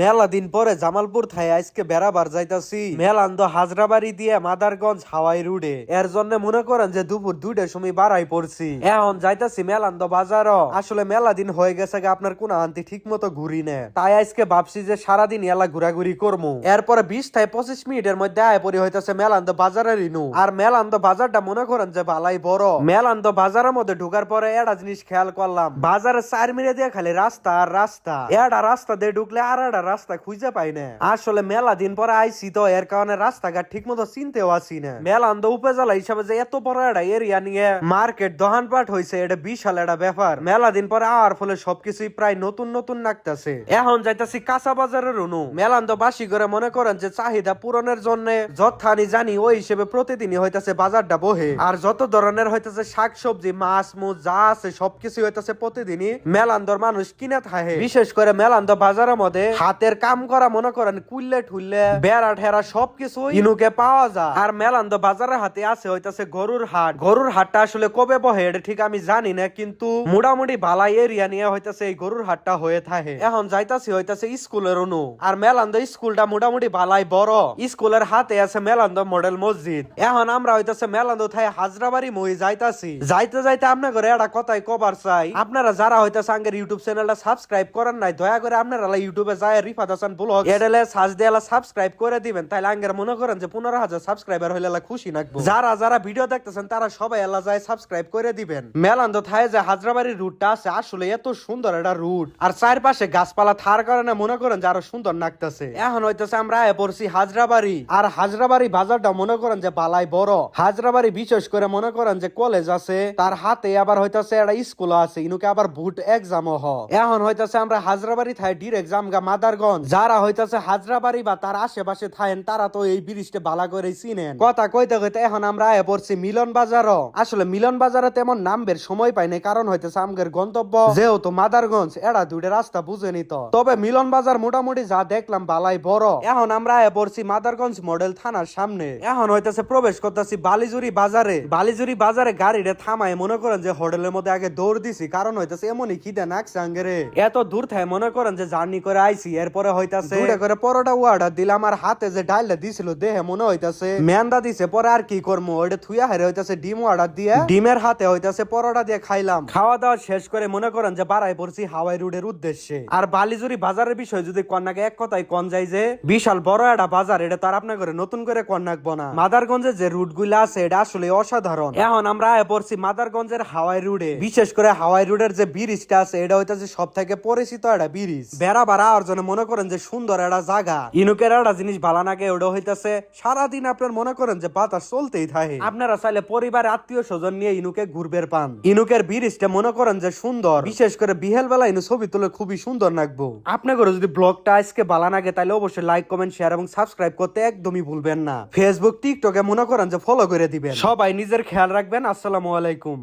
মেলা দিন পরে জামালপুর থাই আজকে বেড়াবার যাইতাছি। মেলান্দ হাজরাবাড়ি দিয়ে মাদারগঞ্জ হাওয়াই রুডে। এর জন্য মনে করেন যে দুপুর দুইটার সময় বাড়াই পড়ছি। এখন যাইতাছি মেলান্দ বাজার আসলে মেলা দিন হয়ে গেছে আপনার কোন আন্তি ঠিক মতো ঘুরি নে। তাই আজকে ভাবছি যে সারাদিন এলা ঘোরাঘুরি করব এরপরে বিশ থেকে পঁচিশ মিনিটের মধ্যে আয় পরি হইতাছে মেলান্দ বাজারের ইনু। আর মেলান্দ বাজারটা মনে করেন যে বালাই বড়। মেলান্দ বাজারের মধ্যে ঢুকার পরে একটা জিনিস খেয়াল করলাম। বাজারে চার মিলে দিয়ে খালি রাস্তা আর রাস্তা। এটা রাস্তা দিয়ে ঢুকলে আর একটা রাস্তা খুঁজে পাই না। আসলে মেলা দিন পরে আইসি তো, এর কারণে রাস্তাঘাট ঠিক মতো চিনতেও আসি না। মেলান্দ উপজেলা হিসাবে যে এত বড় একটা এরিয়া নিয়ে মার্কেট দোকানপাট হয়েছে এটা বিশাল একটা ব্যাপার। মেলা দিন পরে আওয়ার ফলে সবকিছুই প্রায় নতুন নতুন নাকতেছে। এখন যাইতাছি কাঁচা বাজারের অনু মেলান্দ বাসি করে মনে করেন যে চাহিদা পূরণের জন্য যথানি জানি ওই হিসেবে প্রতিদিনই হইতাছে বাজারটা বহে। আর যত ধরনের হইতাছে শাক সবজি মাছ, মুছ, যা আছে সবকিছু হইতাছে প্রতিদিনই মেলান্দর মানুষ কিনে থাকে। বিশেষ করে মেলান্দ বাজারের মধ্যে হাতের কাম করা, মনে করেন কুল্লে ঠুললে বেড়া ঠেরা সবকিছু ইনুকে পাওয়া যায়। আর মেলান্দ বাজারের হাতে আছে, হইতাছে গরুর হাট। গরুর হাটটা আসলে কবে বহে, এটা ঠিক আমি জানি না, কিন্তু মোটামুটি ভালাই এরিয়া নিয়ে হইতাছে এই গরুর হাটটা হয়ে থাকে। এখন যাইতাছি হইতাছে স্কুলের অনু। আর মেলান্দ স্কুলটা মোটামুটি ভালাই বড়। স্কুলের হাতে আছে মেলান্দ মডেল মসজিদ। এখন আমরা হইতাছে মেলান্দ থাই হাজরাবাড়ি মই যাইতাছি। যাইতে যাইতে আপনার ঘরে একটা কথাই কবার চাই। আপনারা যারা হইতাছে আঙ্গের ইউটিউব চ্যানেলটা সাবস্ক্রাইব করেন নাই, দয়া করে আপনারা ইউটিউবে যায় রিফাত হাসান ব্লগ এডেলে সাবস্ক্রাইব করে দিবেন। তাইলে আঙ্গের মনে করেন যে পনেরো হাজার সাবস্ক্রাইবার হইলে খুশি নাকবো। যারা যারা ভিডিও দেখতেছেন, তারা সবাই যায় সাবস্ক্রাইব করে দিবেন। মেলান্দ থায় যে হাজরাবাড়ির রুটটা আছে, আসলে এত সুন্দর রুট আর চারপাশে গাছপালা থার কারণে মনে করেন যে আরও সুন্দর নাকতেছে। এখন হইতেছে আমরা আয় পড়ছি হাজরাবাড়ি। আর হাজরাবাড়ি বাজারটা মনে করেন যে বালাই বড়। হাজরাবাড়ি বিশেষ করে মনে করেন যে কলেজ আছে, তার হাতে আবার হইতাছে একটা স্কুল আছে, ইনুকে আবার বুট এক্সাম হ। এখন হইতাছে আমরা হাজরাবাড়ি থাই ডির এক্সাম গা মাদারগঞ্জ যারা হইতাছে হাজরাবাড়ি বা তার আশেপাশে থাকেন, তারা তো এই ব্রিজটা বালা করে চিনেন। কথা কইতে কইতে এখন আমরা আয় পড়ছি মিলন বাজার আসলে মিলন বাজারে তেমন নামবের সময় পাইনি কারণ হইতেছে আমগের গন্তব্য। যেহেতু মাদারগঞ্জ এরা দুইটা রাস্তা বুঝেনি তো। তবে মিলন বাজার মোটামুটি যা দেখলাম বালাই বড়। এখন আমরা আয় পড়ছি মাদারগঞ্জ মডেল থানার সামনে। এখন হইতেছে প্রবেশ করতেছি বালিজুরি বাজারে। বালিজুরি বাজারে গাড়িটা থামায় মনে করেন যে হোটেলের মধ্যে আগে দৌড় দিছি, কারণ হইতেছে এমনই খিদে নাকছে আঙ্গেরে। এত দূর থাকে মনে করেন যে জার্নি করে আইছি এরপরে হইতাছে দুইটা করে পরোটা অর্ডার দিলাম আর হাতে যে ডাইলটা দিছিল দেহে মনে হইতাছে মেন্দা দিছে পরে আর কি করব ওইটা থুয়া হারে হইতাছে ডিম অর্ডার দিয়ে ডিমের হাতে হইতাছে পরোটা দিয়ে খাইলাম। খাওয়া দাওয়া শেষ করে মনে করেন যে বাড়াই পড়ছি হাওয়াই রোডের উদ্দেশ্যে। আর বালিজুরি বাজারের বিষয় যদি কন্যাকে এক কথায় কন যায় যে বিশাল বড় একটা বাজার এটা তার আপনার করে নতুন করে কন্যাকবো বনা মাদারগঞ্জে যে রুটগুলা আছে এটা আসলে অসাধারণ। এখন আমরা আয় পড়ছি মাদারগঞ্জের হাওয়াই রুডে। বিশেষ করে হাওয়াই রুডের যে ব্রিজটা আছে এটা হইতাছে সব থেকে পরিচিত একটা ব্রিজ। বেড়া বাড়া আর জন্য মনে করেন যে সুন্দর একটা জায়গা। ইনুকের একটা জিনিস ভালো নাগে ওটা হইতাছে, সারাদিন আপনার মনে করেন যে বাতাস চলতেই থাকে। আপনারা চাইলে পরিবার আত্মীয় স্বজন নিয়ে ইনুকে ঘুরবের পান। ইনুকের ব্রিজটা মনে করেন যে সুন্দর। বিশেষ করে বিহেল বেলা ইনু ছবি তুলে খুবই সুন্দর লাগবো আপনার যদি ব্লগটা আজকে ভালো লাগে, তাহলে অবশ্যই লাইক কমেন্ট শেয়ার এবং সাবস্ক্রাইব করতে একদমই ভুলবেন না। ফেসবুক টিকটকে মনে করেন যে ফলো করে দিবেন। সবাই নিজের খেয়াল রাখবেন। আসসালামু আলাইকুম।